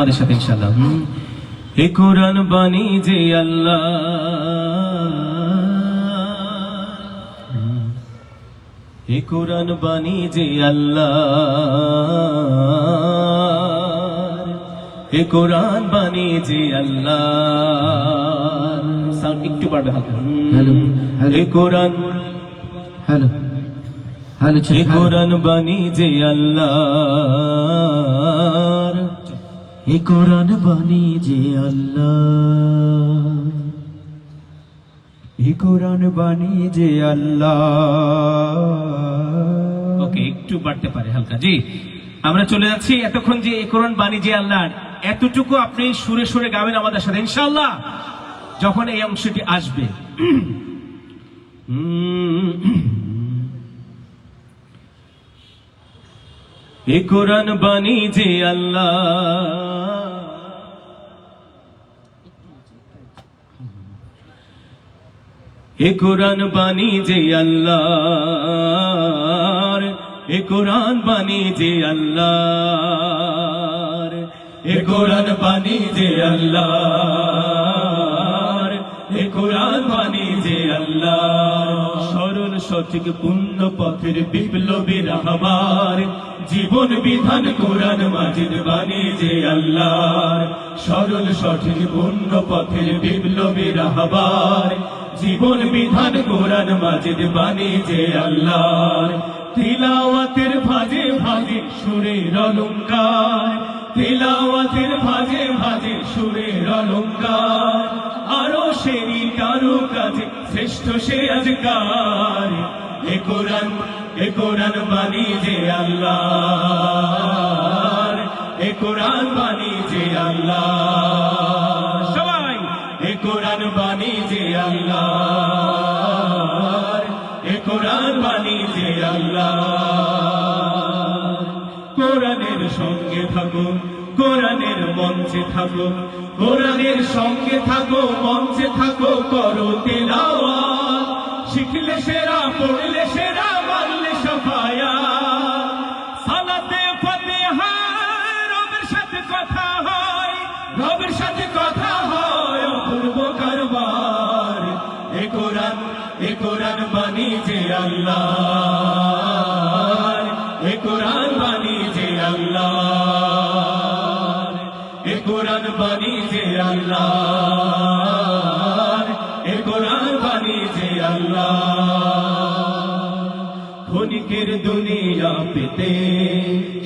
আমাদের সাথে ইনশাআল্লাহ। হুম। এ কোরআন বাণী যে আল্লাহ। এ কোরআন বাণী যে আল্লাহ। এ কোরআন বাণী যে আল্লাহ। সাউন্ড একটু বাড়বে হালকা। হ্যালো। এ কোরআন হ্যালো। হ্যালো এ কোরআন বাণী যে আল্লাহ। এ কোরআন বাণী যে আল্লাহ। এ কোরআন বাণী যে আল্লাহ। ওকে একটু বাড়তে পারে হালকা। জি আমরা চলে যাচ্ছি এতক্ষণ যে এ কোরআন বাণী যে আল্লাহ এতটুকু আপনি সুরে সুরে গাবেন আমাদের সাথে ইনশাআল্লাহ। যখন এই অংশটি আসবে। এ কোরআন বাণী যে আল্লাহ। এ কোরআন বাণী যে আল্লাহর। এ কোরআন বাণী যে আল্লাহর। এ কোরআন বাণী যে আল্লাহর। এ কোরআন বাণী যে আল্লাহ সরল সঠিক পূর্ণ পথের বিপ্লবী রাহবার। জীবন বিধান কোরআন মাজিদ বাণী যে আল্লাহর। সরল সঠিক পূর্ণ পথের বিপ্লবী রাহবার। জীবন বিধান কোরআন মাজিদ বাণী যে আল্লাহর। তিলাওয়াতের ভাজে ভাজে সুরের অলঙ্কার। তিলাওয়াতের ভাজে ভাজে সুরের অলঙ্কার। আরও সেরি কারও কাজে শ্রেষ্ঠ সে আজকার এ কোরআন এ কোরআন বাণী যে আল্লাহ এ কোরআন বাণী যে আল্লাহ সবাই, এ কোরআন বাণী যে আল্লাহ এ কোরআন বাণী যে আল্লাহ কোরআনের সঙ্গে থাকো কোরআনের মঞ্চে থাকো, কোরআনের সঙ্গে থাকো, মঞ্চে থাকো, করো তেলাওয়াত। শিখলে সেরা, পড়লে সেরা, মানলে সফায়া। সালাতে ফাতিহা, রবের সাথে কথা হয়, রবের সাথে কথা হয় অপূর্ব কারবার। এ কোরআন এ কোরআন বাণী যে আল্লাহ। আল্লাহ এ কোরআন যে আল্লাহ। ক্ষণিকের দুনিয়া পেতে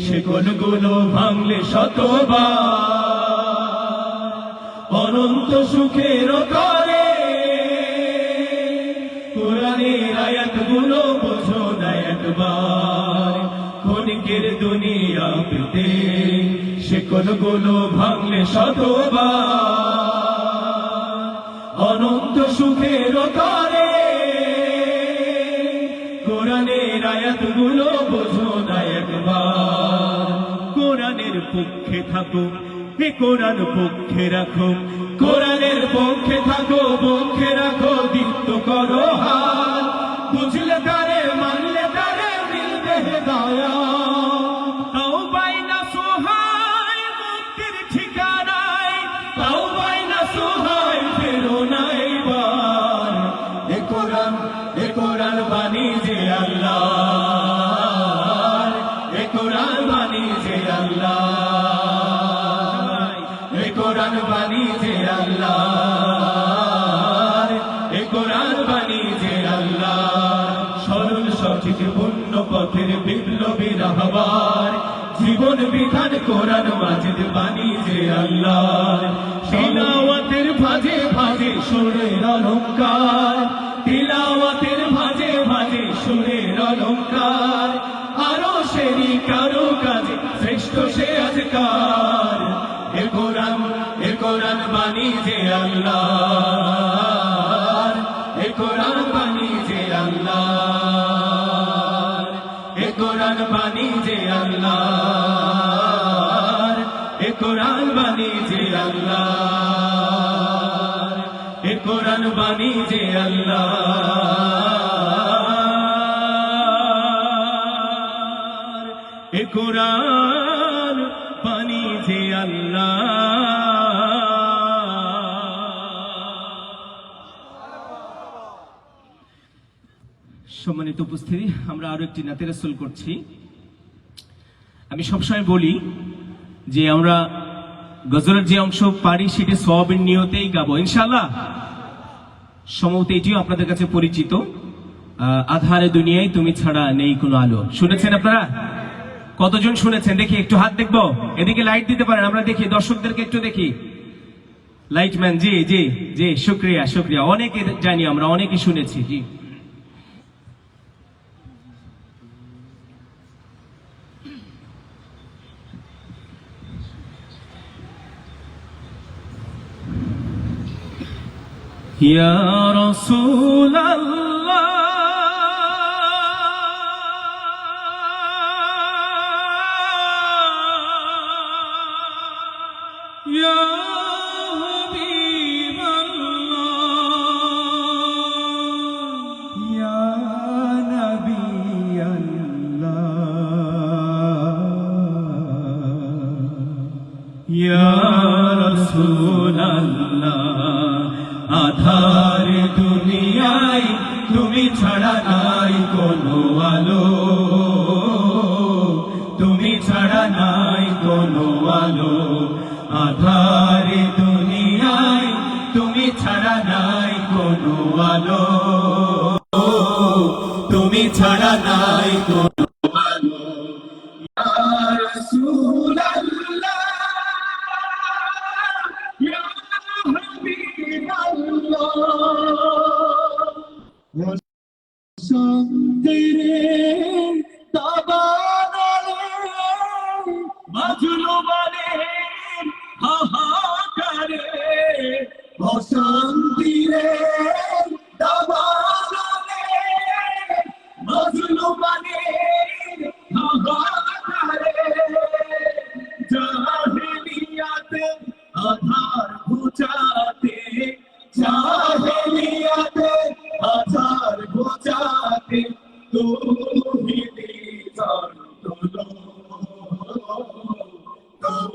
সে গুলো ভাঙলে শতবার। অনন্ত সুখের করে কোরআনের আয়াতগুলো বোঝো না একবার। ক্ষণিকের দুনিয়া পেতে সে গুলো ভাঙলে শতবার। অনন্ত সুখের করে কোরআনের আয়াতগুলো বোঝো না একবার। কোরআনের পক্ষে থাকো, হে কোরআন পক্ষে রাখো। কোরআনের পক্ষে থাকো, পক্ষে রাখো, দীপ্ত করো হাত। বিধান কোরআন মাজিদ বাণী যে আল্লাহ। তিলাওয়াতের ভাজে ভাজে সুরের অলঙ্কার তিলাওয়াতের ভাজে ভাজে সুরের অলঙ্কার আরও সেরি কারও কাজে শ্রেষ্ঠ সে আজকার। এ কোরআন এ কোরআন বাণী যে আল্লাহ। কোরআন বাণী যে আল্লাহ এ কোরআন বাণী যে আল্লাহ এ কোরআন বাণী যে আল্লাহ এ কোরআন বাণী যে সম্মানিত উপস্থিতি, আমরা আরও একটি নাতে রাসূল করছি। আমি সবসময় বলি যে আমরা গজলের যে অংশ পারি, সেটি সবের নিয়তেই গাবো। ইনশাল্লাহ সম্ভবত এটিও আপনাদের কাছে পরিচিত। আধারে দুনিয়ায় তুমি ছাড়া নেই কোনো আলো। শুনেছেন আপনারা? কতজন শুনেছেন? দেখি, একটু হাত দেখব। এদিকে লাইট দিতে পারেন, আমরা দেখি। দর্শকদেরকে একটু দেখি। লাইটম্যান জি জি জি, শুক্রিয়া শুক্রিয়া। অনেকে জানি আমরা, অনেকে শুনেছি, জি। يا رسول الله. يا حبيب الله. يا نبي الله. يا رسول الله. আধার দুনিয়ায়, তুমি ছাড়া নাই কোনো আলো। তুমি ছাড়া নাই কোনো আলো। আধার দুনিয়ায়, তুমি ছাড়া নাই কোনো আলো। তাবানালে মাজলুমানে হাহাকারে বসন্তিরে তাবানালে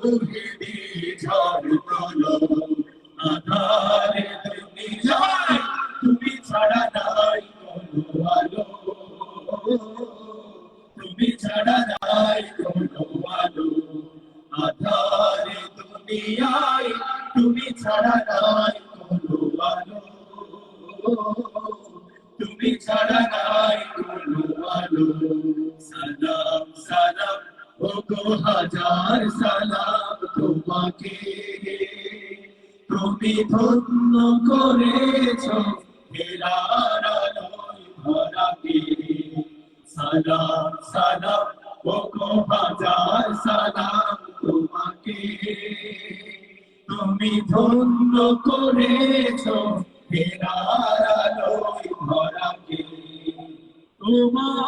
তৌহিদি ঝড় তোলো তুমি ছাড়া তুমি ছাড়া নাই কোনো আলো। আধারে দুনিয়ায় তুমি ছাড়া নাই কোনো তুমি ছাড়া নাই কোনো আলো সালাম। ও হাজার সালাম তোমাকে। তুমি ধন্য করেছ হেরার আলোয় ভরাকে। সালাম সালাম ও হাজার সালাম তোমাকে। তুমি ধন্য করেছ হেরার ভরাকে। তোমার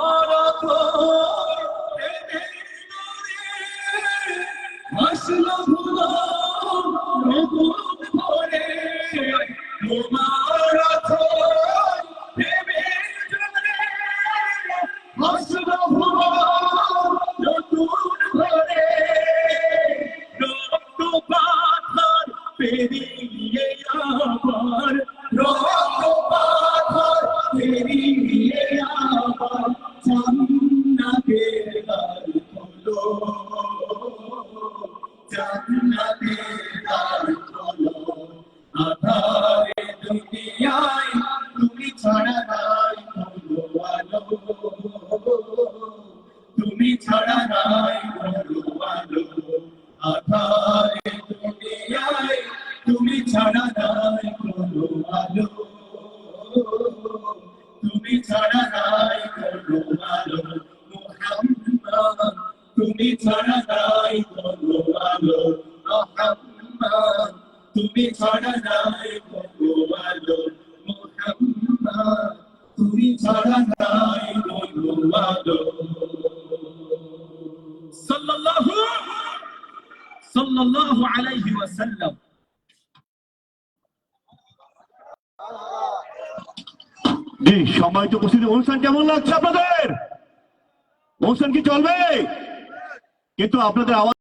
জান্নাতের দ্বার খোলো আধারে তুমি ছাড়া নাই কোনো আলো। মুহাম্মদ তুমি ছাড়া নাই কোনো আলো। মুহাম্মদ তুমি ছাড়া নাই কোনো আলো। মুহাম্মদ তুমি ছাড়া নাই কোনো আলো। সাল্লাল্লাহু সাল্লাল্লাহু আলাইহি ওয়াসাল্লাম। জি সম্মানিত উপস্থিতি। অনুষ্ঠান কেমন লাগছে আপনাদের? অনুষ্ঠান কি চলবে? কিন্তু আপনাদের আওয়াজ